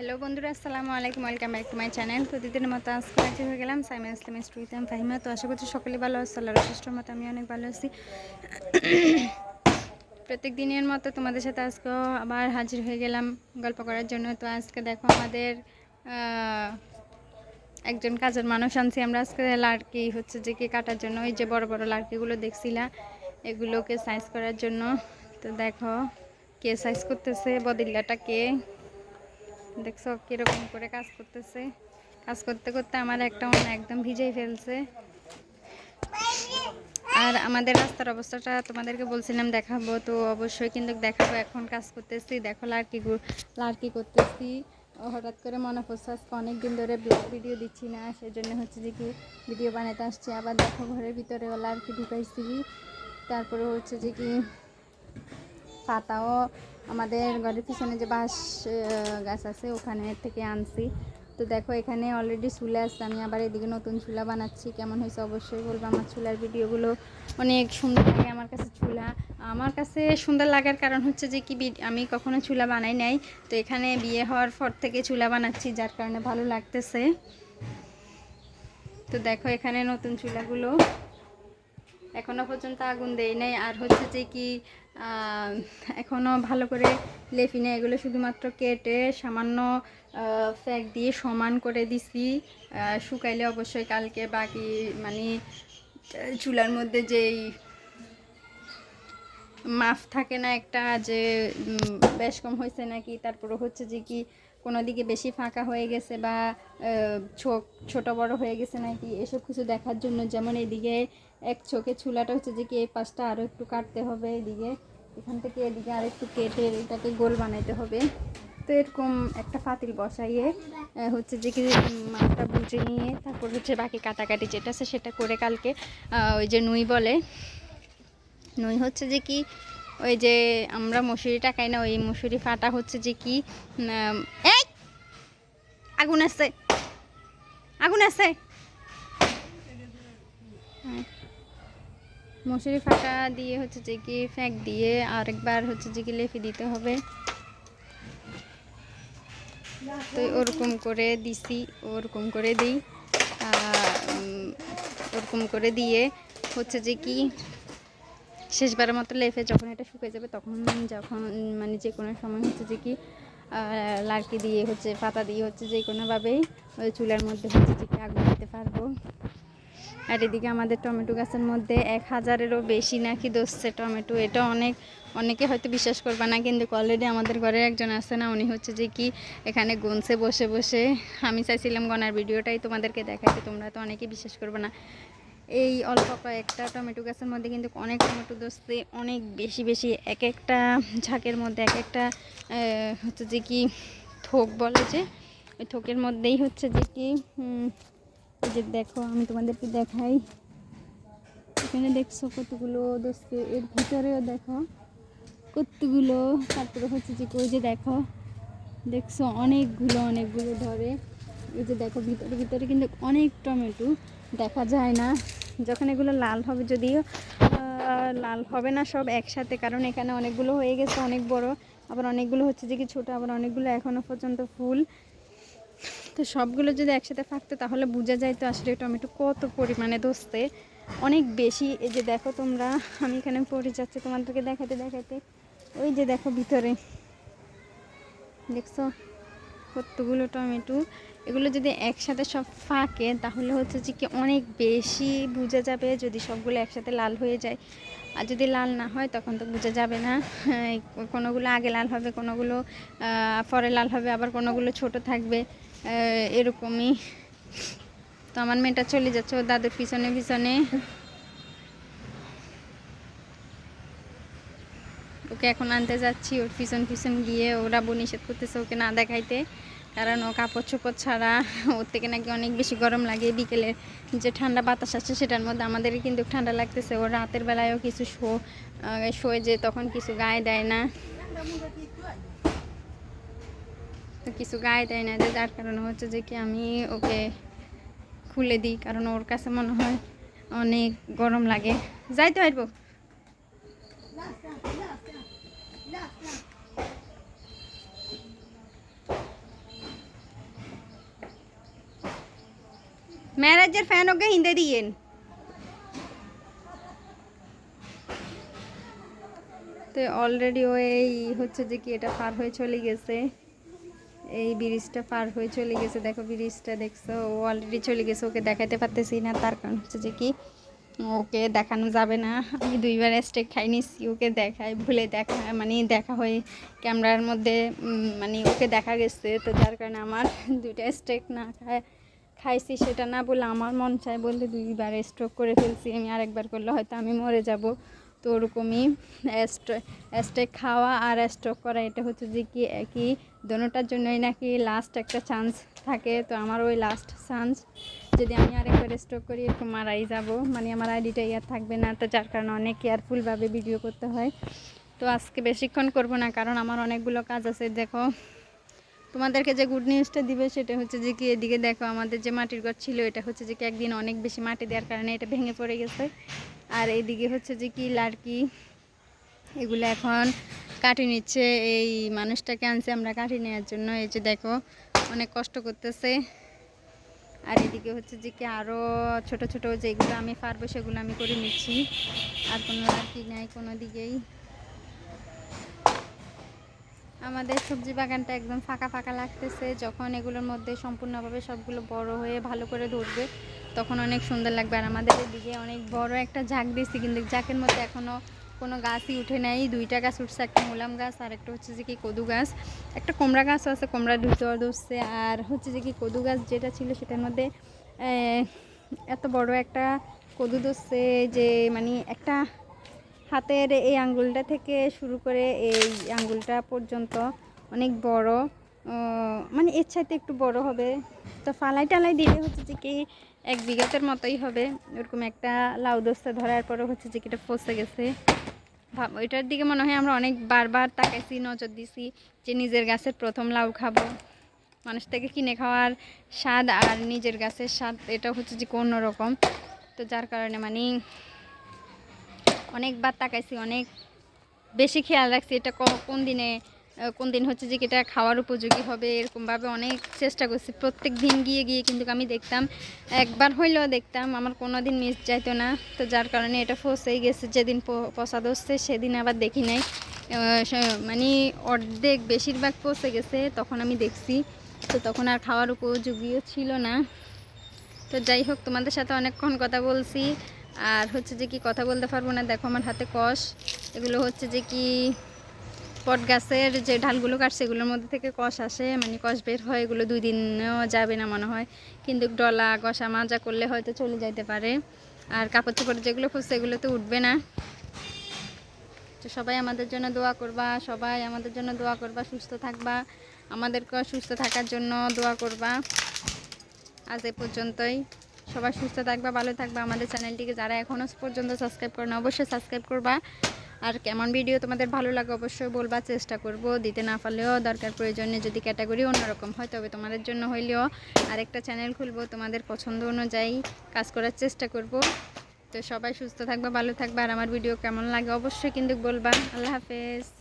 Hello বন্ধুরা, আসসালামু আলাইকুম, welcome back to my channel. প্রতিদিনের মতো আজকে হাজির হয়ে গেলাম সাইমা ইসলাম আমি ফাহিমা। তো আশা করছি সকলে ভালো আছে, আল্লাহর শেষ্ঠর মতো আমি অনেক ভালো আছি। প্রত্যেক দিনের মতো তোমাদের সাথে আজকেও আবার হাজির হয়ে গেলাম গল্প করার জন্য। তো আজকে দেখো আমাদের একজন কাজের মানুষ আনছি আমরা। আজকে লাড়কি হচ্ছে যে কি কাটার জন্য, ওই যে বড় বড় লাড়কিগুলো দেখছিলাম এগুলোকে সাইজ করার জন্য। তো দেখো কে সাইজ করতেছে, বদিল্লাটা কে? দেখছ কীরকম করে কাজ করতেছে। কাজ করতে করতে আমার একটা মন একদম ভিজেই ফেলছে। আর আমাদের রাস্তার অবস্থাটা তোমাদেরকে বলছিলাম দেখাবো, তো অবশ্যই কিন্তু দেখাবো এখন কাজ করতেছি। দেখো লাড়কি লাড়কি করতেছি। হঠাৎ করে মনে পড়ছে আজকে অনেক দিন ধরে ব্লগ ভিডিও দিচ্ছি না, সেজন্য হচ্ছে যে কি ভিডিও বানাতে আসছি। আবার দেখো ঘরের ভিতরে লাড়কি ঢুকাইছি। তারপরে হচ্ছে যে কি পাতাও আমাদের ঘরের পিছনে যে বাঁশ গাছ আছে, ওখানে থেকে আনছি। তো দেখো, এখানে অলরেডি চুলা আছে, আমি আবার এদিকে নতুন চুলা বানাচ্ছি। কেমন হয়েছে অবশ্যই বলব আমার চুলার ভিডিওগুলো। অনেক সুন্দর লাগে আমার কাছে চুলা। আমার কাছে সুন্দর লাগার কারণ হচ্ছে যে কি আমি কখনো চুলা বানাই নাই। তো এখানে বিয়ে হওয়ার পর থেকে চুলা বানাচ্ছি, যার কারণে ভালো লাগতেছে। তো দেখো, এখানে নতুন চুলাগুলো। এখনও পর্যন্ত আগুন দেই নাই। আর হচ্ছে যে কি আহ, এখনও ভালো করে লেফি না এগুলো শুধুমাত্র কেটে সামান্য ফ্যাক দিয়ে সমান করে দিছি। শুকাইলে অবশ্যই কালকে বাকি মানে চুলার মধ্যে যেই মাফ থাকে না একটা যে বেশ কম হয়েছে নাকি তারপরে হচ্ছে যে কি কোনো দিকে বেশি ফাঁকা হয়ে গেছে বা ছোট বড় হয়ে গেছে নাকি এসব কিছু দেখার জন্য যেমন এদিকে এক চোখে চুলাটা হচ্ছে যে কি এই পাশটা আরও একটু কাটতে হবে এদিকে। এখান থেকে এদিকে আর একটু কেটে এটাকে গোল বানাইতে হবে। তো এরকম একটা পাতিল বসাইয়ে হচ্ছে যে কি মাছটা বুঝে নিয়ে তারপর হচ্ছে বাকি কাটাকাটি যেটা আছে সেটা করে কালকে ওই যে নুই বলে। নুই হচ্ছে যে কি, ওই যে আমরা মশুরি টাকাই না, ওই মশুরি ফাটা হচ্ছে যে কি এই! আগুন আছে। আগুন আছে। মশুরি ফাটা দিয়ে হচ্ছে যে কি ফ্যাক দিয়ে আরেকবার হচ্ছে যে কি লেফি দিতে হবে। তো ওরকম করে দিছি, ওরকম করে দিই। ওরকম করে দিয়ে হচ্ছে যে কি শেষবারের মতো লেফে যখন এটা শুকিয়ে যাবে তখন যখন মানে যে কোনো সময় হচ্ছে যে কি লাড়কি দিয়ে হচ্ছে, পাতা দিয়ে হচ্ছে যে কোনোভাবেই ওই চুলার মধ্যে হচ্ছে যে কি আগুন দিতে পারব। আর এদিকে আমাদের টমেটো গাছের মধ্যে এক হাজারেরও বেশি নাকি দোষছে টমেটো। এটা অনেক, অনেকে হয়তো বিশ্বাস করবে না, কিন্তু অলরেডি আমাদের ঘরে একজন আছে না, উনি হচ্ছে যে কি এখানে গুনছে, বসে বসে। আমি চাইছিলাম গনার ভিডিওটাই তোমাদেরকে দেখাইতে, তোমরা তো অনেকে বিশ্বাস করবে না। এই অল্প কয়েকটা টমেটো গাছের মধ্যে কিন্তু অনেক টমেটো ধরছে অনেক বেশি বেশি। এক একটা ঝাঁকের মধ্যে, এক একটা হচ্ছে যে কি থোক বলে যে, ওই থোকের মধ্যেই হচ্ছে যে কি এই যে দেখো, আমি তোমাদেরকে দেখাই। এখানে দেখছ কতগুলো দোস্ত, এর ভিতরেও দেখো কতগুলো। তারপরে হচ্ছে যে, ওই যে দেখো, দেখছ অনেকগুলো অনেকগুলো ধরে। এই যে দেখো, ভিতরে ভিতরে কিন্তু অনেক টমেটো দেখা যায় না। যখন এগুলো লাল হবে যদিও লাল হবে না সব একসাথে, কারণ এখানে অনেকগুলো হয়ে গেছে, অনেক বড়। আবার অনেকগুলো হচ্ছে যে কি ছোটো, আবার অনেকগুলো এখনও পর্যন্ত ফুল। তো সবগুলো যদি একসাথে থাকতো তাহলে বোঝা যায় তো আসলে টমেটো কত পরিমাণে দোস্তে। অনেক বেশি। এই যে দেখো তোমরা আমি এখানে পড়ে যাচ্ছি তোমাদেরকে দেখাতে দেখাতে। ওই যে দেখো ভিতরে। দেখছ? কতগুলো টমেটো। এগুলো যদি একসাথে সব ফাঁকে তাহলে হচ্ছে যে কি অনেক বেশি বোঝা যাবে যদি সবগুলো একসাথে লাল হয়ে যায়। আর যদি লাল না হয় তখন তো বোঝা যাবে না। হ্যাঁ, কোনোগুলো আগে লাল হবে কোনোগুলো পরে লাল হবে আবার কোনোগুলো ছোট থাকবে। এরকমই। তো আমার মেয়েটা চলে যাচ্ছে, ওর দাদুর পিছনে পিছনে। ওকে এখন আনতে যাচ্ছি, ওর পিছন পিছন গিয়ে ওরা নিষেধ করতেছে ওকে না দেখাইতে, কারণ ও কাপড় চোপড় ছাড়া ওর থেকে নাকি অনেক বেশি গরম লাগে। বিকেলে যে ঠান্ডা বাতাস আসছে সেটার মধ্যে আমাদের কিন্তু ঠান্ডা লাগতেছে। ও রাতের বেলায়ও কিছু শো শোয় যে তখন কিছু গায়ে দেয় না। তো কিছু গায়ে দেয় না যে যার কারণে হচ্ছে যে কি আমি ওকে খুলে দিই, কারণ ওর কাছে মনে হয় অনেক গরম লাগে। যাইতে পারব? ম্যারেজের ফ্যান ওকে হিন্দে দিয়েন। তো অলরেডি ও এই হচ্ছে যে কি এটা পার হয়ে চলে গেছে। এই ব্রিজটা পার হয়ে চলে গেছে। দেখো ব্রিজটা দেখছ, ও অলরেডি চলে গেছে, ওকে দেখাতে পারতেছি না। তার কারণ হচ্ছে যে কি, ওকে দেখানো যাবে না। আমি দুইবার স্টেক খাই নিচ্ছি ওকে দেখাই, ভুলে দেখা মানে দেখা হয়ে ক্যামেরার মধ্যে মানে ওকে দেখা গেছে। তো যার কারণে আমার দুইটা স্টেক না খায়, খাইছি সেটা না বলে আমার মন চায় বলতে দুইবার স্ট্রোক করে ফেলছি। আমি আরেকবার করলে হয়তো আমি মরে যাব। তো ওরকমই স্টেক খাওয়া আর স্ট্রোক করা, এটা হচ্ছে যে কি একই, দোনোটার জন্যই নাকি লাস্ট একটা চান্স থাকে। তো আমার ওই লাস্ট চান্স যদি আমি আরেকবার স্ট্রোক করি, একটু মারাই যাব। মানে আমার আইডিটাই আর থাকবে না, তো যার কারণে অনেক কেয়ারফুলভাবে ভিডিও করতে হয়। তো আজকে বেশিক্ষণ করব না, কারণ আমার অনেকগুলো কাজ আছে। দেখো, তোমাদেরকে যে গুড নিউজটা দিবে, সেটা হচ্ছে যে কি, এদিকে দেখো আমাদের যে মাটির ঘর ছিল, এটা হচ্ছে যে কি একদিন অনেক বেশি মাটি দেওয়ার কারণে এটা ভেঙে পড়ে গেছে। আর এইদিকে হচ্ছে যে কি লাড়কি, এগুলো এখন কাটি নিচ্ছে। এই মানুষটাকে আনছে আমরা কাটি নেওয়ার জন্য। এই যে দেখো, অনেক কষ্ট করতেছে। আর এদিকে হচ্ছে যে কি আরও ছোট ছোট যেগুলো আমি পারব সেগুলো আমি করে নিচ্ছি। আর কোনো লাড়কি নাই কোনো দিকেই। আমাদের সবজি বাগানটা একদম ফাঁকা ফাঁকা লাগতেছে। যখন এগুলোর মধ্যে সম্পূর্ণভাবে সবগুলো বড় হয়ে ভালো করে ধরবে তখন অনেক সুন্দর লাগবে। আর আমাদের এদিকে অনেক বড় একটা ঝাঁক দিয়েছি, কিন্তু ঝাঁকের মধ্যে এখনও কোনো গাছই উঠে নাই। দুইটা গাছ উঠছে, একটা মুলাম গাছ আর একটা হচ্ছে যে কি কদু গাছ। একটা কুমড়া গাছও আছে, কুমড়া দুটো ধরছে। আর হচ্ছে যে কি কদু গাছ যেটা ছিল সেটার মধ্যে এত বড় একটা কদু ধরছে যে মানে একটা হাতের এই আঙ্গুলটা থেকে শুরু করে এই আঙ্গুলটা পর্যন্ত অনেক বড়। মানে এর একটু বড় হবে। তো ফালাই টালাই দিলে হচ্ছে যে কি এক বিঘাতের মতোই হবে। ওরকম একটা লাউ দোস্তা ধরার পরে হচ্ছে যে এটা ফসে গেছে। ভাব, ওইটার দিকে মনে হয় আমরা অনেক বারবার তাকাইছি, নজর দিছি যে নিজের গাছের প্রথম লাউ খাব। মানুষ থেকে কিনে খাওয়ার স্বাদ আর নিজের গাছের স্বাদ, এটা হচ্ছে যে কোনো রকম তো যার কারণে মানে অনেকবার তাকাইছি, অনেক বেশি খেয়াল রাখছি এটা কোন দিনে কোন দিন হচ্ছে যে এটা খাওয়ার উপযোগী হবে, এরকমভাবে অনেক চেষ্টা করছি। প্রত্যেক দিন গিয়ে গিয়ে কিন্তু আমি দেখতাম, একবার হইলেও দেখতাম, আমার কোনো দিন মিস যাইতো না। তো যার কারণে এটা ফসেই গেছে, যেদিন পচা ধরছে সেদিন আবার দেখি নাই। মানে অর্ধেক বেশিরভাগ পচে গেছে, তখন আমি দেখছি। তো তখন আর খাওয়ার উপযোগীও ছিল না। তো যাই হোক, তোমাদের সাথে অনেকক্ষণ কথা বলছি। আর হচ্ছে যে কি, কথা বলতে পারব না, দেখো আমার হাতে কষ। এগুলো হচ্ছে যে কি পট গাছের যে ঢালগুলো কাটছে এগুলোর মধ্যে থেকে কষ আসে মানে কষ বের হয়, এগুলো দুই দিনও যাবে না মনে হয়। কিন্তু ডলা, কষা, মাজা করলে হয়তো চলে যাইতে পারে। আর কাপড় চোপড় যেগুলো খুঁজছে এগুলো তো উঠবে না। তো সবাই আমাদের জন্য দোয়া করবা, সবাই আমাদের জন্য দোয়া করবা, সুস্থ থাকবা। আমাদেরকে সুস্থ থাকার জন্য দোয়া করবা। আজ এ পর্যন্তই। সবাই সুস্থ থাকবা, ভালো থাকবা। আমাদের চ্যানেলটিকে যারা এখনও পর্যন্ত সাবস্ক্রাইব করে না অবশ্যই সাবস্ক্রাইব করবা। আর কেমন ভিডিও তোমাদের ভালো লাগে অবশ্যই বলবার চেষ্টা করব। দিতে না পারলেও দরকার প্রয়োজনে যদি ক্যাটাগরি অন্যরকম হয়, তবে তোমাদের জন্য হইলেও আরেকটা চ্যানেল খুলবো, তোমাদের পছন্দ অনুযায়ী কাজ করার চেষ্টা করব। তো সবাই সুস্থ থাকবে, ভালো থাকবে, আর আমার ভিডিও কেমন লাগে অবশ্যই কিন্তু বলবা। আল্লাহ হাফেজ।